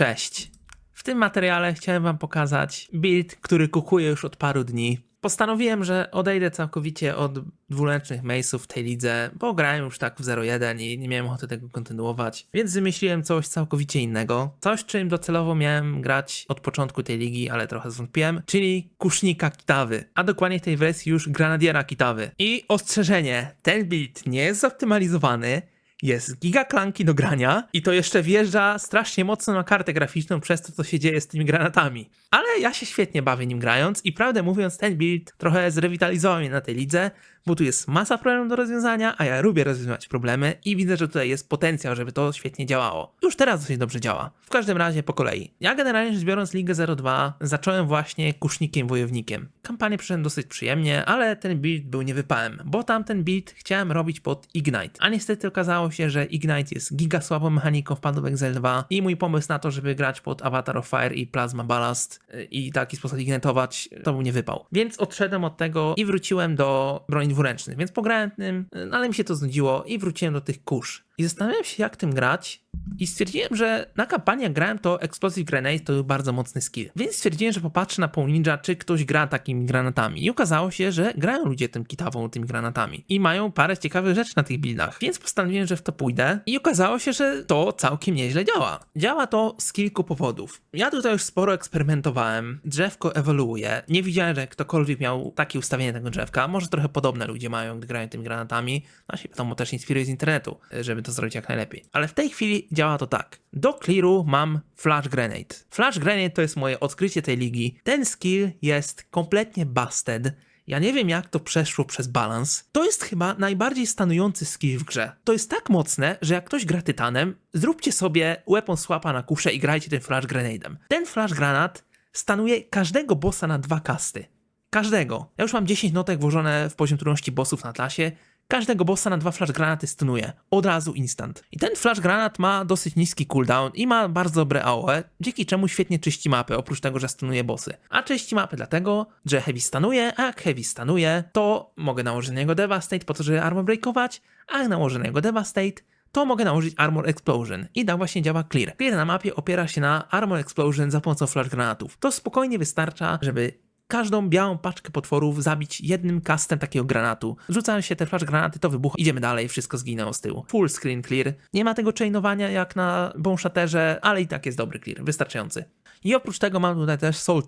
Cześć. W tym materiale chciałem wam pokazać build, który kukuję już od paru dni. Postanowiłem, że odejdę całkowicie od dwuręcznych mace'ów w tej lidze, bo grałem już tak w 0-1 i nie miałem ochoty tego kontynuować, więc wymyśliłem coś całkowicie innego. Coś, czym docelowo miałem grać od początku tej ligi, ale trochę zwątpiłem, czyli kusznika kitawy, a dokładnie w tej wersji już granadiera kitawy. I ostrzeżenie, ten build nie jest zoptymalizowany, jest giga klanki do grania i to jeszcze wjeżdża strasznie mocno na kartę graficzną przez to, co się dzieje z tymi granatami. Ale ja się świetnie bawię nim grając i prawdę mówiąc, ten build trochę zrewitalizował mnie na tej lidze, bo tu jest masa problemów do rozwiązania, a ja lubię rozwiązywać problemy i widzę, że tutaj jest potencjał, żeby to świetnie działało. Już teraz dosyć dobrze działa. W każdym razie po kolei. Ja generalnie rzecz biorąc Ligę 02 zacząłem właśnie kusznikiem wojownikiem. Kampanię przeszedłem dosyć przyjemnie, ale ten build był niewypałem, bo tamten build chciałem robić pod Ignite. A niestety okazało się, że Ignite jest giga słabą mechaniką w Excel 2 i mój pomysł na to, żeby grać pod Avatar of Fire i Plasma Ballast yy, i taki sposób ignitować, to był niewypał. Więc odszedłem od tego i wróciłem do broni dwuręcznych, więc pograłem tym, no ale mi się to znudziło i wróciłem do tych kusz. I zastanawiałem się, jak tym grać, i stwierdziłem, że na kampanii jak grałem, to Explosive Grenade to był bardzo mocny skill. Więc stwierdziłem, że popatrzę na Paul Ninja, czy ktoś gra takimi granatami. I okazało się, że grają ludzie tym kitawą, tymi granatami. I mają parę ciekawych rzeczy na tych buildach. Więc postanowiłem, że w to pójdę. I okazało się, że to całkiem nieźle działa. Działa to z kilku powodów. Ja tutaj już sporo eksperymentowałem. Drzewko ewoluuje. Nie widziałem, że ktokolwiek miał takie ustawienie tego drzewka. Może trochę podobne ludzie mają, gdy grają tymi granatami. No się wiadomo, też inspiruję z internetu, żeby to zrobić jak najlepiej. Ale w tej chwili działa to tak. Do clearu mam Flash Grenade. Flash Grenade to jest moje odkrycie tej ligi. Ten skill jest kompletnie busted. Ja nie wiem, jak to przeszło przez balans. To jest chyba najbardziej stanujący skill w grze. To jest tak mocne, że jak ktoś gra tytanem, zróbcie sobie weapon swapa na kuszę i grajcie tym flash grenade'em. Ten flash granat stanuje każdego bossa na dwa kasty. Każdego. Ja już mam 10 notek włożone w poziom trudności bossów na klasie. Każdego bossa na dwa flash granaty stunuje. Od razu instant. I ten flash granat ma dosyć niski cooldown i ma bardzo dobre AOE, dzięki czemu świetnie czyści mapy, oprócz tego, że stunuje bossy. A czyści mapy dlatego, że heavy stanuje, a jak heavy stanuje, to mogę nałożyć na niego devastate po to, żeby armor breakować, a nałożę na niego devastate, to mogę nałożyć Armor Explosion i tak właśnie działa Clear. Clear na mapie opiera się na Armor Explosion za pomocą flash granatów. To spokojnie wystarcza, żeby każdą białą paczkę potworów zabić jednym kastem takiego granatu. Rzucają się te flash granaty, to wybucha, idziemy dalej, wszystko zginęło z tyłu. Full screen clear. Nie ma tego chainowania jak na Bonshatterze, ale i tak jest dobry clear, wystarczający. I oprócz tego mam tutaj też Soul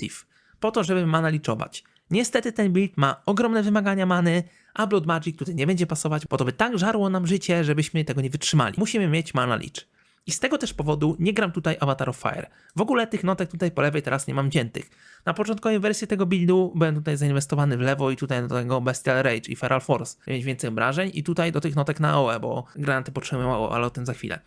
po to, żeby mana liczować. Niestety ten build ma ogromne wymagania many, a Blood Magic tutaj nie będzie pasować, bo to by tak żarło nam życie, żebyśmy tego nie wytrzymali. Musimy mieć mana licz. I z tego też powodu nie gram tutaj Avatar of Fire. W ogóle tych notek tutaj po lewej teraz nie mam ciętych. Na początkowej wersji tego buildu byłem tutaj zainwestowany w lewo i tutaj do tego Bestial Rage i Feral Force, mieć więcej obrażeń i tutaj do tych notek na OE, bo granaty potrzebują mało, ale o tym za chwilę.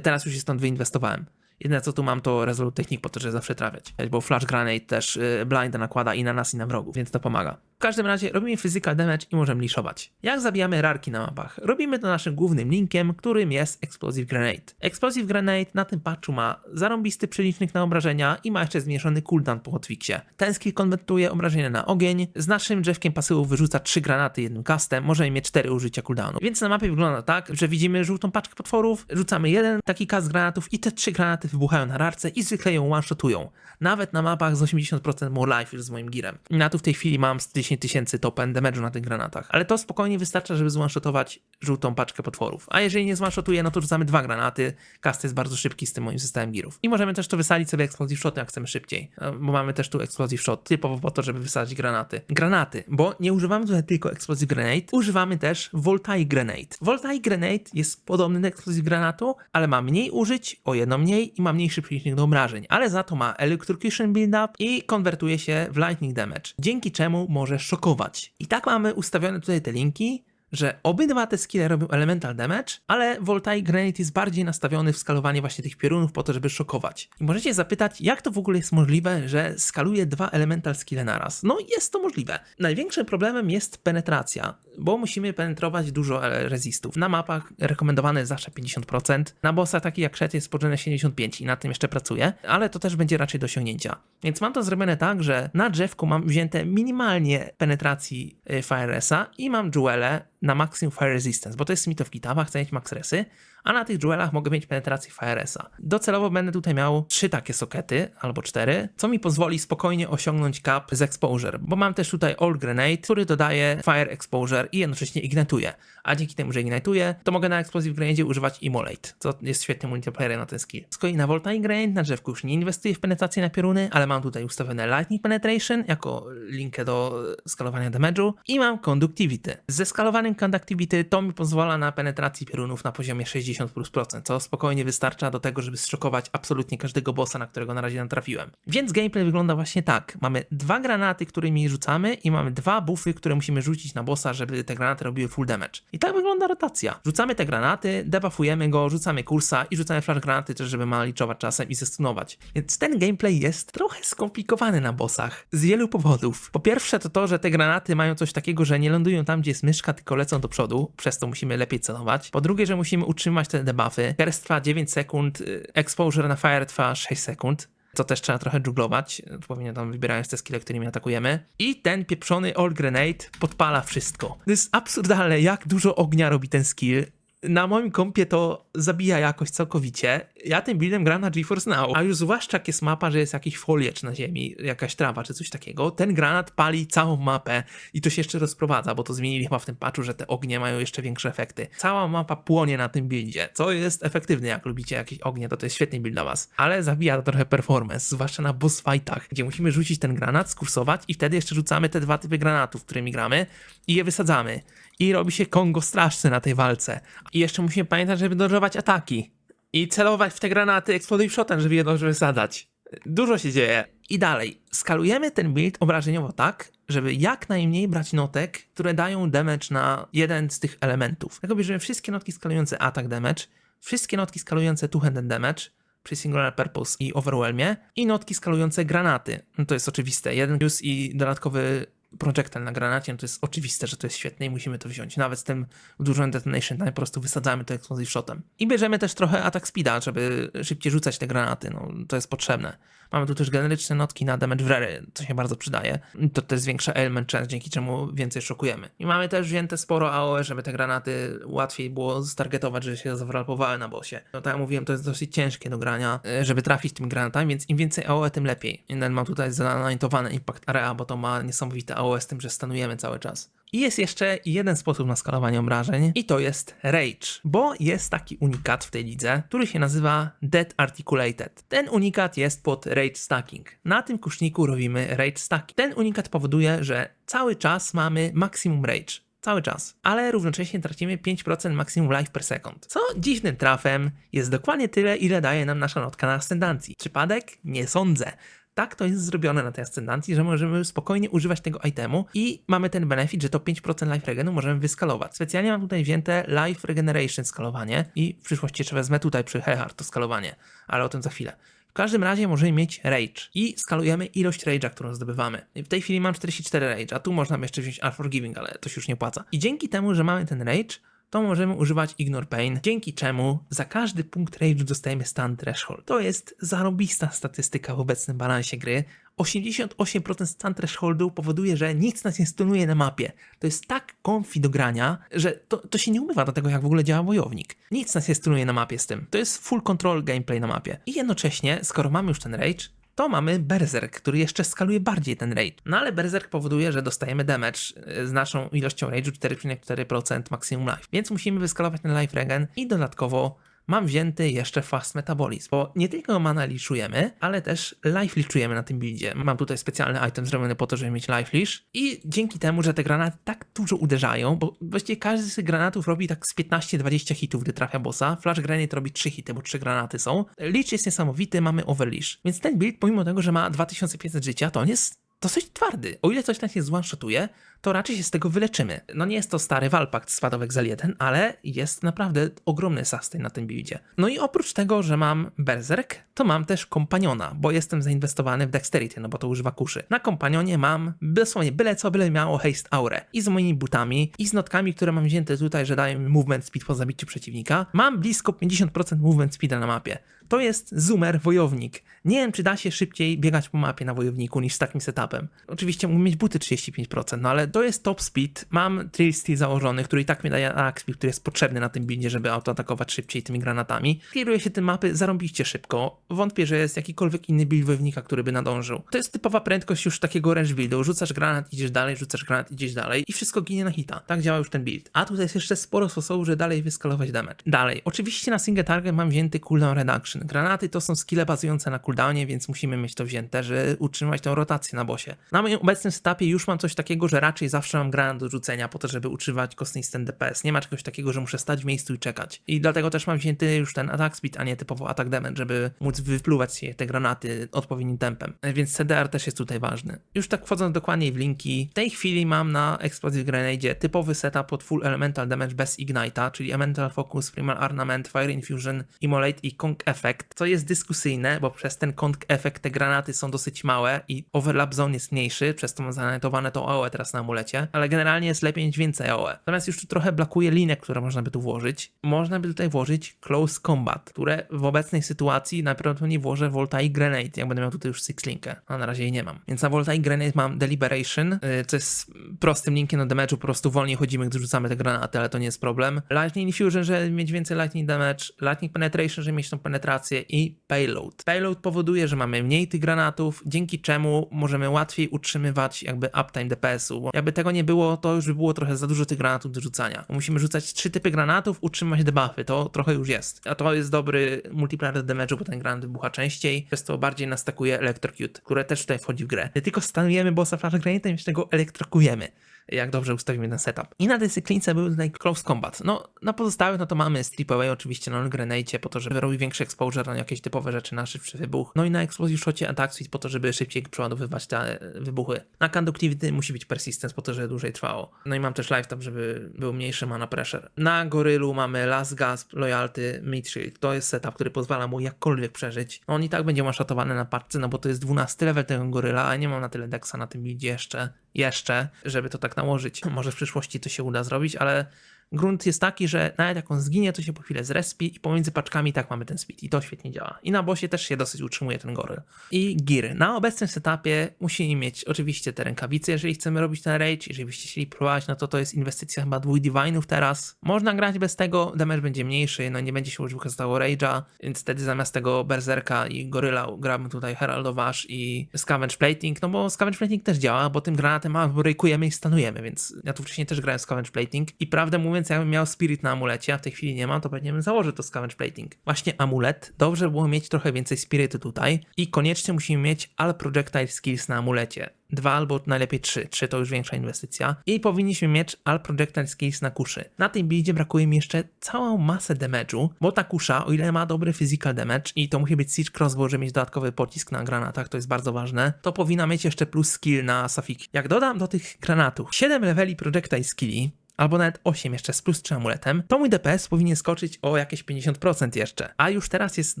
Teraz już się stąd wyinwestowałem. Jedyne co tu mam to Resolute Technique po to, żeby zawsze trafiać. Bo Flash Granate też y, blinda nakłada i na nas i na wrogów, więc to pomaga. W każdym razie robimy physical damage i możemy liszować. Jak zabijamy rarki na mapach? Robimy to naszym głównym linkiem, którym jest Explosive Grenade. Explosive Grenade na tym patchu ma zarąbisty przelicznik na obrażenia i ma jeszcze zmniejszony cooldown po hotfixie. Ten skill konwertuje obrażenia na ogień. Z naszym drzewkiem pasywów wyrzuca 3 granaty jednym castem, możemy mieć 4 użycia cooldownu. Więc na mapie wygląda tak, że widzimy żółtą paczkę potworów, rzucamy jeden taki cast granatów i te 3 granaty wybuchają na rarce i zwykle ją one-shotują. Nawet na mapach z 80% more life z moim girem. Na tu w tej chwili mam z 10 tysięcy top end damage'u na tych granatach. Ale to spokojnie wystarcza, żeby zwanshotować żółtą paczkę potworów. A jeżeli nie zwanshotuje, no to rzucamy dwa granaty. Cast jest bardzo szybki z tym moim systemem girów. I możemy też to wysadzić sobie explosive shot, jak chcemy szybciej. Bo mamy też tu explosive shot, typowo po to, żeby wysadzić granaty. Granaty, bo nie używamy tutaj tylko explosive grenade, używamy też voltaic grenade. Voltaic grenade jest podobny do explosive granatu, ale ma mniej użyć, o jedno mniej i ma mniejszy przelicznik do obrażeń, ale za to ma electrocution build-up i konwertuje się w lightning damage, dzięki czemu może szokować. I tak mamy ustawione tutaj te linki, że obydwa te skille robią elemental damage, ale Voltaic Grenade jest bardziej nastawiony w skalowanie właśnie tych piorunów po to, żeby szokować. I możecie zapytać, jak to w ogóle jest możliwe, że skaluje dwa elemental skille naraz? No jest to możliwe. Największym problemem jest penetracja, bo musimy penetrować dużo resistów. Na mapach rekomendowane jest zawsze 50%, na bossach takich jak Shet jest potrzebne 75 i na tym jeszcze pracuję, ale to też będzie raczej do osiągnięcia. Więc mam to zrobione tak, że na drzewku mam wzięte minimalnie penetracji y, Fire i mam jewele na maksimum Fire Resistance, bo to jest Smith of Kitava, chcę mieć max resy, a na tych jewelach mogę mieć penetrację FireSa. Docelowo będę tutaj miał trzy takie sokety, albo cztery, co mi pozwoli spokojnie osiągnąć cap z exposure, bo mam też tutaj All Grenade, który dodaje Fire Exposure i jednocześnie ignituje. A dzięki temu, że ignituje, to mogę na Explosive Grenade używać Immolate, co jest świetnym multiplayerem na ten skill. Z kolei na Voltaic Grenade na drzewku już nie inwestuję w penetrację na pioruny, ale mam tutaj ustawione Lightning Penetration jako linkę do skalowania damage'u i mam Conductivity. Ze skalowanym Conductivity to mi pozwala na penetracji piorunów na poziomie 60+%, plus procent, co spokojnie wystarcza do tego, żeby zszokować absolutnie każdego bossa, na którego na razie natrafiłem. Więc gameplay wygląda właśnie tak. Mamy dwa granaty, którymi rzucamy i mamy dwa buffy, które musimy rzucić na bossa, żeby te granaty robiły full damage. I tak wygląda rotacja. Rzucamy te granaty, debuffujemy go, rzucamy kursa i rzucamy flash granaty też, żeby maliczować czasem i zestunować. Więc ten gameplay jest trochę skomplikowany na bossach z wielu powodów. Po pierwsze to to, że te granaty mają coś takiego, że nie lądują tam, gdzie jest myszka, tylko lecą do przodu, przez to musimy lepiej celować. Po drugie, że musimy utrzymać te debuffy. Burst trwa 9 sekund, y, exposure na fire trwa 6 sekund. To też trzeba trochę dżuglować, odpowiednio tam wybierając te skille, którymi atakujemy. I ten pieprzony All Grenade podpala wszystko. To jest absurdalne, jak dużo ognia robi ten skill. Na moim kompie to zabija jakoś całkowicie. Ja tym buildem gram na GeForce Now, a już zwłaszcza jak jest mapa, że jest jakiś foliacz na ziemi, jakaś trawa czy coś takiego, ten granat pali całą mapę i to się jeszcze rozprowadza, bo to zmienili chyba w tym patchu, że te ognie mają jeszcze większe efekty. Cała mapa płonie na tym buildzie, co jest efektywne, jak lubicie jakieś ognie, to to jest świetny build dla was, ale zabija to trochę performance, zwłaszcza na boss fightach, gdzie musimy rzucić ten granat, skursować i wtedy jeszcze rzucamy te dwa typy granatów, którymi gramy i je wysadzamy. I robi się Kongo straszny na tej walce. I jeszcze musimy pamiętać, żeby dodżować ataki. I celować w te granaty Explosive Shotem, żeby je dobrze wysadzać. Dużo się dzieje. I dalej. Skalujemy ten build obrażeniowo tak, żeby jak najmniej brać notek, które dają damage na jeden z tych elementów. Tak bierzemy wszystkie notki skalujące attack damage, wszystkie notki skalujące two-handed damage, przy Singular Purpose i Overwhelmie i notki skalujące granaty. No to jest oczywiste. Jeden plus i dodatkowy projectile na granacie, no to jest oczywiste, że to jest świetne i musimy to wziąć. Nawet z tym dużym detonation, po prostu wysadzamy to explosive shotem. I bierzemy też trochę atak speeda, żeby szybciej rzucać te granaty, no to jest potrzebne. Mamy tu też generyczne notki na damage wrery, co się bardzo przydaje. To też zwiększa element chance, dzięki czemu więcej szokujemy. I mamy też wzięte sporo AOE, żeby te granaty łatwiej było stargetować, że się zawrapowały na bossie. No tak jak mówiłem, to jest dosyć ciężkie do grania, żeby trafić tymi granatami, więc im więcej AOE, tym lepiej. I mam tutaj zanaligntowane Impact Area, bo to ma niesamowite AOE z tym, że stanujemy cały czas. I jest jeszcze jeden sposób na skalowanie obrażeń, i to jest Rage, bo jest taki unikat w tej lidze, który się nazywa Dead Articulated. Ten unikat jest pod Rage Stacking. Na tym kuszniku robimy Rage Stacking. Ten unikat powoduje, że cały czas mamy maksimum Rage. Cały czas. Ale równocześnie tracimy 5% maksimum life per second. Co dziwnym trafem jest dokładnie tyle, ile daje nam nasza notka na ascendancji. Przypadek? Nie sądzę tak to jest zrobione na tej ascendancji, że możemy spokojnie używać tego itemu i mamy ten benefit, że to 5% life regenu możemy wyskalować. Specjalnie mam tutaj wzięte life regeneration skalowanie i w przyszłości jeszcze wezmę tutaj przy Hehard to skalowanie, ale o tym za chwilę. W każdym razie możemy mieć rage i skalujemy ilość rage'a, którą zdobywamy. W tej chwili mam 44 rage, a tu można jeszcze wziąć Unforgiving, ale to się już nie opłaca. I dzięki temu, że mamy ten rage, to możemy używać Ignore Pain, dzięki czemu za każdy punkt rage dostajemy stun threshold. To jest zarobista statystyka w obecnym balansie gry. 88% stun thresholdu powoduje, że nic nas nie stunuje na mapie. To jest tak comfy do grania, że to, to się nie umywa do tego, jak w ogóle działa wojownik. Nic nas nie stunuje na mapie z tym. To jest full control gameplay na mapie. I jednocześnie, skoro mamy już ten rage, to mamy Berserk, który jeszcze skaluje bardziej ten rage. No ale Berserk powoduje, że dostajemy damage e, z naszą ilością rage'u 4,4% maximum life. Więc musimy wyskalować ten life regen i dodatkowo mam wzięty jeszcze fast metabolizm, bo nie tylko mana liczujemy, ale też life liczujemy na tym buildzie. Mam tutaj specjalny item zrobiony po to, żeby mieć life leash i dzięki temu, że te granaty tak dużo uderzają, bo właściwie każdy z tych granatów robi tak z 15-20 hitów, gdy trafia bossa, flash granate robi 3 hity, bo 3 granaty są. Leash jest niesamowity, mamy overleash. Więc ten build, pomimo tego, że ma 2500 życia, to on jest dosyć twardy. O ile coś nas się zone-shotuje, to raczej się z tego wyleczymy. No nie jest to stary Walpakt spadowek za 1, ale jest naprawdę ogromny sustain na tym buildzie. No i oprócz tego, że mam Berserk, to mam też kompaniona, bo jestem zainwestowany w Dexterity, no bo to używa kuszy. Na kompanionie mam dosłownie byle co, byle miało haste aurę. I z moimi butami, i z notkami, które mam wzięte tutaj, że dają mi movement speed po zabiciu przeciwnika, mam blisko 50% movement speeda na mapie. To jest zoomer wojownik. Nie wiem, czy da się szybciej biegać po mapie na wojowniku niż z takim setupem. Oczywiście mógł mieć buty 35%, no ale to jest top speed, mam trill steel założony, który i tak mi daje speed, który jest potrzebny na tym buildzie, żeby autoatakować szybciej tymi granatami. Kieruje się tym mapy zarąbiście szybko. Wątpię, że jest jakikolwiek inny build wojownika, który by nadążył. To jest typowa prędkość już takiego range buildu. Rzucasz granat, idziesz dalej, rzucasz granat, idziesz dalej i wszystko ginie na hita. Tak działa już ten build. A tutaj jest jeszcze sporo sposobów, żeby dalej wyskalować damage. Dalej, oczywiście na single target mam wzięty cooldown reduction. Granaty to są skille bazujące na cooldownie, więc musimy mieć to wzięte, żeby utrzymać tą rotację na bosie. Na moim obecnym setupie już mam coś takiego, że raczej zawsze mam granat do rzucenia po to, żeby utrzymać consistent DPS. Nie ma czegoś takiego, że muszę stać w miejscu i czekać. I dlatego też mam wzięty już ten attack speed, a nie typowo attack damage, żeby móc wypluwać się te granaty odpowiednim tempem. Więc CDR też jest tutaj ważny. Już tak wchodząc dokładniej w linki, w tej chwili mam na Explosive Grenade typowy setup pod full elemental damage bez ignite'a, czyli elemental focus, primal ornament, fire infusion, immolate i conk effect, co jest dyskusyjne, bo przez ten conk effect te granaty są dosyć małe i overlap zone jest mniejszy, przez to mam zanetowane to AOE teraz na amulecie, ale generalnie jest lepiej mieć więcej AOE. Natomiast już tu trochę brakuje linek, które można by tu włożyć. Można by tutaj włożyć close combat, które w obecnej sytuacji najprawdopodobniej włożę Voltaic Grenade, jak będę miał tutaj już Six Linkę, a na razie jej nie mam. Więc na Voltaic Grenade mam Deliberation, yy, co jest prostym linkiem do damage'u, po prostu wolniej chodzimy, gdy rzucamy te granaty, ale to nie jest problem. Lightning Infusion, żeby mieć więcej Lightning Damage, Lightning Penetration, żeby mieć tą penetrację i Payload. Payload powoduje, że mamy mniej tych granatów, dzięki czemu możemy łatwiej utrzymywać jakby uptime DPS-u, bo jakby tego nie było, to już by było trochę za dużo tych granatów do rzucania. Musimy rzucać trzy typy granatów, utrzymać debuffy, to trochę już jest. A to jest dobry multiplier damage'u, bo ten granat wybucha częściej, przez to bardziej nas stakuje Electrocute, które też tutaj wchodzi w grę. Nie tylko stanujemy bossa flash granatem, jeszcze go elektrokujemy jak dobrze ustawimy ten setup. I na tej był tutaj close combat. No, na pozostałych, no to mamy strip away oczywiście na grenade po to, żeby robić większy exposure na jakieś typowe rzeczy na szybszy wybuch. No i na explosive shocie attack speed po to, żeby szybciej przeładowywać te wybuchy. Na conductivity musi być persistence po to, żeby dłużej trwało. No i mam też lifetime, żeby był mniejszy mana pressure. Na gorylu mamy last gasp, loyalty, mid shield. To jest setup, który pozwala mu jakkolwiek przeżyć. No on i tak będzie maszatowany na parce, no bo to jest 12 level tego goryla, a nie mam na tyle deksa na tym buildzie jeszcze, jeszcze, żeby to tak nałożyć. Może w przyszłości to się uda zrobić, ale grunt jest taki, że nawet jak on zginie, to się po chwilę zrespi i pomiędzy paczkami tak mamy ten speed i to świetnie działa. I na bossie też się dosyć utrzymuje ten goryl. I gear. Na obecnym setupie musimy mieć oczywiście te rękawice, jeżeli chcemy robić ten rage, jeżeli byście chcieli próbować, no to to jest inwestycja chyba dwóch divine'ów teraz. Można grać bez tego, damage będzie mniejszy, no nie będzie się już wykorzystało rage'a, więc wtedy zamiast tego berserka i goryla gramy tutaj Herald of Ash i Scavenge Plating, no bo Scavenge Plating też działa, bo tym granatem albo rejkujemy i stanujemy, więc ja tu wcześniej też grałem Scavenge Plating i prawdę mówiąc, jakbym miał Spirit na amulecie, a w tej chwili nie mam, to pewnie bym założył to Scavenge Plating. Właśnie amulet, dobrze było mieć trochę więcej Spiritu tutaj i koniecznie musimy mieć All Projectile Skills na amulecie. Dwa albo najlepiej trzy. Trzy to już większa inwestycja. I powinniśmy mieć All Projectile Skills na kuszy. Na tym buildzie brakuje mi jeszcze całą masę damage'u, bo ta kusza, o ile ma dobry physical damage i to musi być Siege Crossbow, żeby mieć dodatkowy pocisk na granatach, to jest bardzo ważne, to powinna mieć jeszcze plus skill na Safik. Jak dodam do tych granatów 7 leveli Projectile Skilli, albo nawet 8 jeszcze z plus 3 amuletem, to mój DPS powinien skoczyć o jakieś 50% jeszcze. A już teraz jest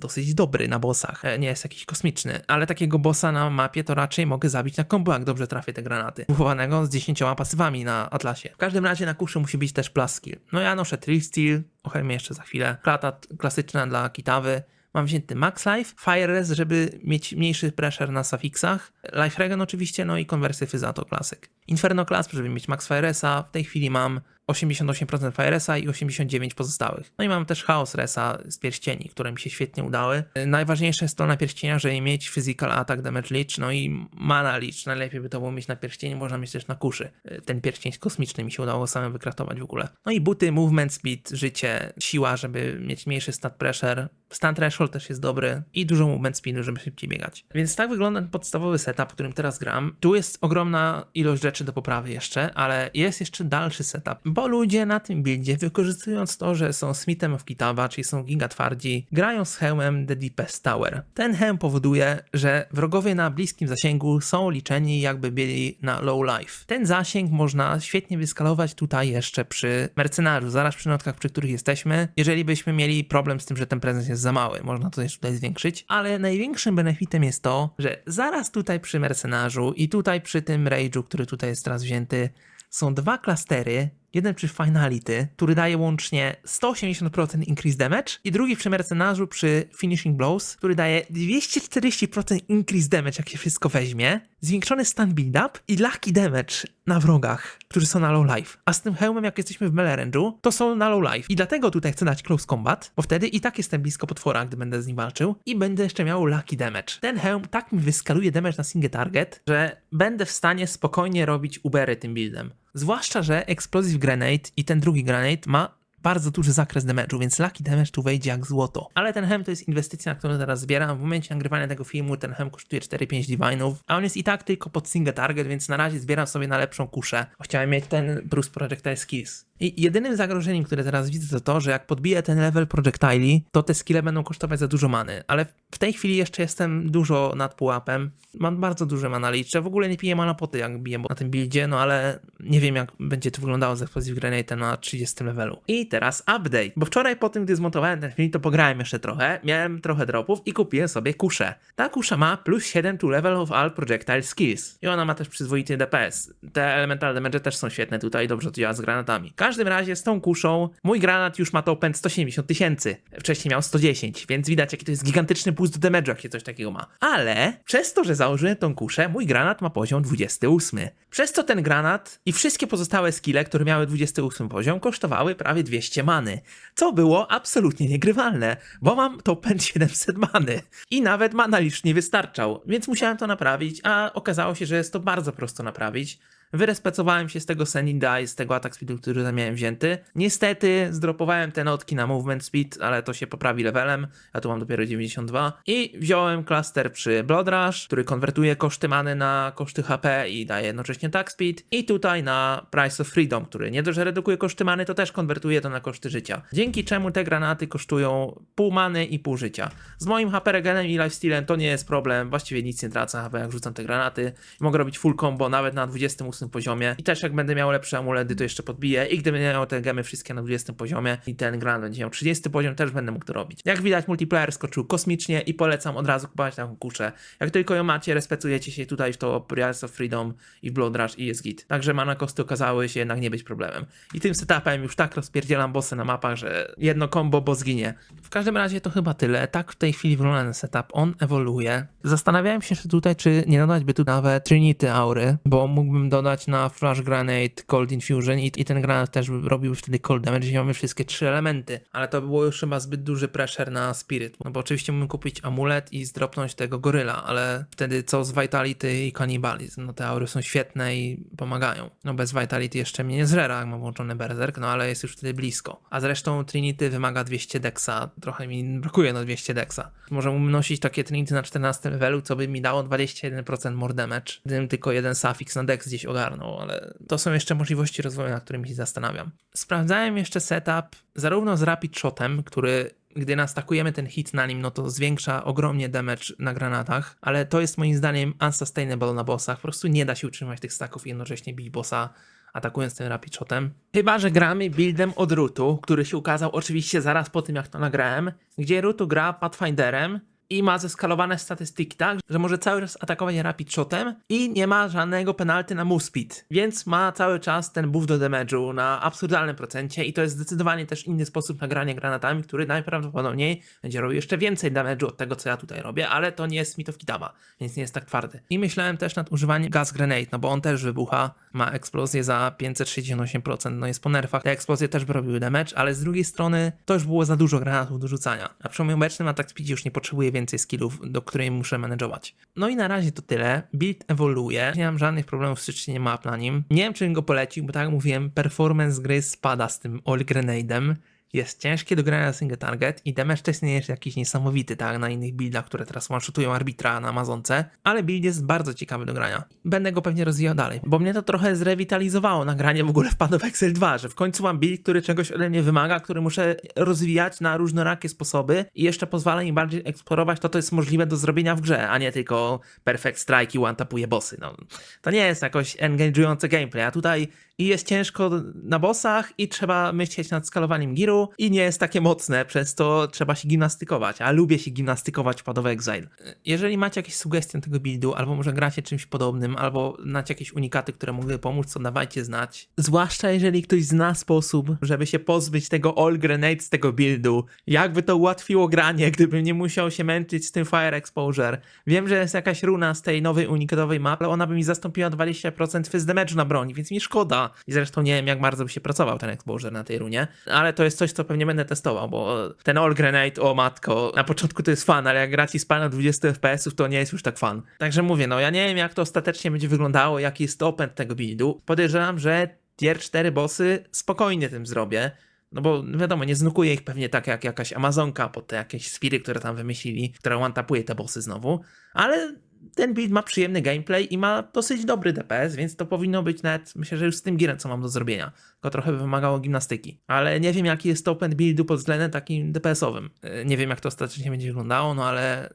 dosyć dobry na bossach, e, nie jest jakiś kosmiczny, ale takiego bossa na mapie to raczej mogę zabić na combo, jak dobrze trafię te granaty. Bufowanego z 10 pasywami na Atlasie. W każdym razie na kuszy musi być też plus skill. No ja noszę Trill Steel, o jeszcze za chwilę. Klata klasyczna dla Kitawy. Mam wzięty Max Life, Fire Res, żeby mieć mniejszy pressure na sufiksach, Life Regen oczywiście, no i konwersję Fyzato Classic. Inferno Clasp, żeby mieć Max Fire Resa, w tej chwili mam 88% Fire Resa i 89% pozostałych. No i mam też Chaos Resa z pierścieni, które mi się świetnie udały. Najważniejsze jest to na pierścieniach, żeby mieć Physical Attack Damage Leech, no i Mana Leech. Najlepiej by to było mieć na pierścieniu, można mieć też na kuszy. Ten pierścień kosmiczny mi się udało samym wykratować w ogóle. No i buty, movement speed, życie, siła, żeby mieć mniejszy stat pressure. Stan threshold też jest dobry i dużo movement speedu, żeby szybciej biegać. Więc tak wygląda podstawowy setup, którym teraz gram. Tu jest ogromna ilość rzeczy do poprawy jeszcze, ale jest jeszcze dalszy setup, bo ludzie na tym buildzie, wykorzystując to, że są Smithem of Kitava, czyli są giga twardzi, grają z hełmem The Deepest Tower. Ten hełm powoduje, że wrogowie na bliskim zasięgu są liczeni jakby byli na low life. Ten zasięg można świetnie wyskalować tutaj jeszcze przy mercenarzu, zaraz przy notkach, przy których jesteśmy. Jeżeli byśmy mieli problem z tym, że ten prezens jest za mały, można to jeszcze tutaj zwiększyć, ale największym benefitem jest to, że zaraz tutaj przy mercenarzu i tutaj przy tym rage'u, który tutaj jest teraz wzięty, są dwa klastery Jeden przy Finality, który daje łącznie 180% increase damage i drugi przy Mercenarzu przy Finishing Blows, który daje 240% increase damage, jak się wszystko weźmie, zwiększony stun build-up i lucky damage na wrogach, którzy są na low life. A z tym hełmem, jak jesteśmy w melee range'u, to są na low life. I dlatego tutaj chcę dać close combat, bo wtedy i tak jestem blisko potwora, gdy będę z nim walczył i będę jeszcze miał lucky damage. Ten hełm tak mi wyskaluje damage na single target, że będę w stanie spokojnie robić ubery tym buildem. Zwłaszcza, że Explosive Grenade i ten drugi grenade ma bardzo duży zakres damage'u, więc Lucky Damage tu wejdzie jak złoto. Ale ten hem to jest inwestycja, na którą teraz zbieram. W momencie nagrywania tego filmu ten hem kosztuje 4-5 divine'ów, a on jest i tak tylko pod single target, więc na razie zbieram sobie na lepszą kuszę. Chciałem mieć ten Bruce Projectile Skills. I jedynym zagrożeniem, które teraz widzę, to to, że jak podbiję ten level projectili, to te skille będą kosztować za dużo many. Ale w tej chwili jeszcze jestem dużo nad pułapem. Mam bardzo duże mana liczę. W ogóle nie piję mana poty, jak biję na tym buildzie, no ale nie wiem, jak będzie to wyglądało z Explosive Grenade na 30 levelu. I teraz update, bo wczoraj po tym, gdy zmontowałem ten film, to pograłem jeszcze trochę, miałem trochę dropów i kupiłem sobie kuszę. Ta kusza ma plus 7 to level of all projectile skills. I ona ma też przyzwoity DPS. Te elemental damage też są świetne tutaj, dobrze to działa z granatami. Każdym razie z tą kuszą mój granat już ma to pęd 170 tysięcy. Wcześniej miał 110, więc widać jaki to jest gigantyczny boost do damage'u, jak się coś takiego ma. Ale przez to, że założyłem tą kuszę, mój granat ma poziom 28. Przez co ten granat i wszystkie pozostałe skille, które miały 28 poziom, kosztowały prawie 200 many. Co było absolutnie niegrywalne, bo mam to pęd 700 many. I nawet mana licz nie wystarczał, więc musiałem to naprawić, a okazało się, że jest to bardzo prosto naprawić. Wyrespecowałem się z tego Sending Die, z tego atak speedu, który tam miałem wzięty. Niestety zdropowałem te notki na movement speed, ale to się poprawi levelem. Ja tu mam dopiero 92. I wziąłem cluster przy Blood Rush, który konwertuje koszty many na koszty HP i daje jednocześnie attack speed. I tutaj na Price of Freedom, który nie dość, że redukuje koszty many, to też konwertuje to na koszty życia. Dzięki czemu te granaty kosztują pół many i pół życia. Z moim HP regenem i lifestealem to nie jest problem. Właściwie nic nie tracę HP, jak rzucam te granaty. Mogę robić full combo nawet na 28 poziomie i też jak będę miał lepsze amulety, to jeszcze podbiję i gdybym miał te gemy wszystkie na 20 poziomie i ten granat będzie miał 30 poziom, też będę mógł to robić. Jak widać multiplayer skoczył kosmicznie i polecam od razu kupować taką kuszę. Jak tylko ją macie, respectujecie się tutaj w to Price of Freedom i w Blood Rush i jest git. Także mana kosty okazały się jednak nie być problemem. I tym setupem już tak rozpierdzielam bossy na mapach, że jedno combo, bo zginie. W każdym razie to chyba tyle. Tak w tej chwili wygląda setup. On ewoluuje. Zastanawiałem się jeszcze tutaj, czy nie dodać by tu nawet Trinity Aury, bo mógłbym dodać na Flash Granate, Cold Infusion i, i ten granat też robił wtedy Cold Damage, gdzie mamy wszystkie trzy elementy. Ale to by było już chyba zbyt duży pressure na Spirit, no bo oczywiście mógłbym kupić amulet i zdropnąć tego goryla, ale wtedy co z Vitality i Cannibalizm? No te aury są świetne i pomagają. No bez Vitality jeszcze mnie nie zżera, jak mam włączony Berserk, no ale jest już wtedy blisko. A zresztą Trinity wymaga 200 dexa, trochę mi brakuje na 200 dexa. Może nosić takie Trinity na 14 levelu, co by mi dało 21% more damage, gdybym tylko jeden suffix na dex gdzieś ogarnął, ale to są jeszcze możliwości rozwoju, nad którymi się zastanawiam. Sprawdzałem jeszcze setup zarówno z Rapid Shotem, który gdy nastakujemy ten hit na nim, no to zwiększa ogromnie damage na granatach, ale to jest moim zdaniem unsustainable na bossach. Po prostu nie da się utrzymać tych staków i jednocześnie bić bossa atakując tym rapid shotem. Chyba, że gramy buildem od Rutu, który się ukazał oczywiście zaraz po tym, jak to nagrałem, gdzie Rutu gra Pathfinderem i ma zeskalowane statystyki tak, że może cały czas atakować rapid shotem i nie ma żadnego penalty na move speed, więc ma cały czas ten buff do damage'u na absurdalnym procencie i to jest zdecydowanie też inny sposób na granie granatami, który najprawdopodobniej będzie robił jeszcze więcej damage'u od tego, co ja tutaj robię, ale to nie jest Smith of Kitama, więc nie jest tak twardy. I myślałem też nad używaniem gas grenade, no bo on też wybucha, ma eksplozję za 568%, no jest po nerfach, te eksplozje też by robiły damage, ale z drugiej strony to już było za dużo granatów do rzucania. A przy obecnym atak speed już nie potrzebuje więcej skillów, do której muszę manageować. No i na razie to tyle. Build ewoluuje. Nie mam żadnych problemów z czyszczeniem map na nim. Nie wiem, czy bym go polecił, bo tak jak mówiłem, performance gry spada z tym All Grenade'em. Jest ciężkie do grania na single target i damage też nie jest jakiś niesamowity, tak, na innych buildach, które teraz one-shotują arbitra na Amazonce, ale build jest bardzo ciekawy do grania. Będę go pewnie rozwijał dalej, bo mnie to trochę zrewitalizowało nagranie w ogóle wpadł w Excel 2, że w końcu mam build, który czegoś ode mnie wymaga, który muszę rozwijać na różnorakie sposoby i jeszcze pozwala mi bardziej eksplorować to, co jest możliwe do zrobienia w grze, a nie tylko perfect strike i one-tapuje bossy. No, to nie jest jakoś engage'ujące gameplay, a tutaj i jest ciężko na bossach i trzeba myśleć nad skalowaniem giru i nie jest takie mocne, przez to trzeba się gimnastykować, a lubię się gimnastykować w of Exile. Jeżeli macie jakieś sugestie tego buildu, albo może gracie czymś podobnym, albo znacie jakieś unikaty, które mogły pomóc, to dawajcie znać. Zwłaszcza jeżeli ktoś zna sposób, żeby się pozbyć tego all grenade z tego buildu. Jakby to ułatwiło granie, gdybym nie musiał się męczyć z tym fire exposure. Wiem, że jest jakaś runa z tej nowej unikatowej mapy, ale ona by mi zastąpiła 20% fizz damage'u na broni, więc mi szkoda. I zresztą nie wiem, jak bardzo by się pracował ten exposure na tej runie, ale to jest coś, co pewnie będę testował, bo ten all grenade, o matko, na początku to jest fan, ale jak graci z pana 20 FPS-ów, to nie jest już tak fan. Także mówię, no ja nie wiem, jak to ostatecznie będzie wyglądało, jaki jest opęd tego buildu. Podejrzewam, że tier 4 bossy spokojnie tym zrobię. No bo wiadomo, nie znukuje ich pewnie tak jak jakaś Amazonka pod te jakieś spiry, które tam wymyślili, która one-tapuje te bossy znowu, ale ten build ma przyjemny gameplay i ma dosyć dobry DPS, więc to powinno być nawet, myślę, że już z tym girem, co mam do zrobienia. Tylko trochę wymagało gimnastyki. Ale nie wiem, jaki jest open buildu pod względem takim DPS-owym. Yy, Nie wiem, jak to ostatecznie będzie wyglądało, no ale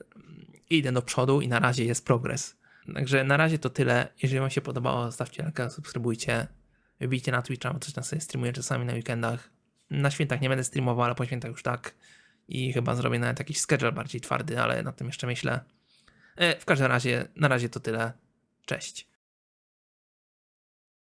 idę do przodu i na razie jest progres. Także na razie to tyle. Jeżeli wam się podobało, zostawcie lajka, subskrybujcie. Wbijcie na Twitcha, bo coś tam sobie streamuję czasami na weekendach. Na świętach nie będę streamował, ale po świętach już tak. I chyba zrobię nawet jakiś schedule bardziej twardy, ale nad tym jeszcze myślę. E, W każdym razie, na razie to tyle. Cześć.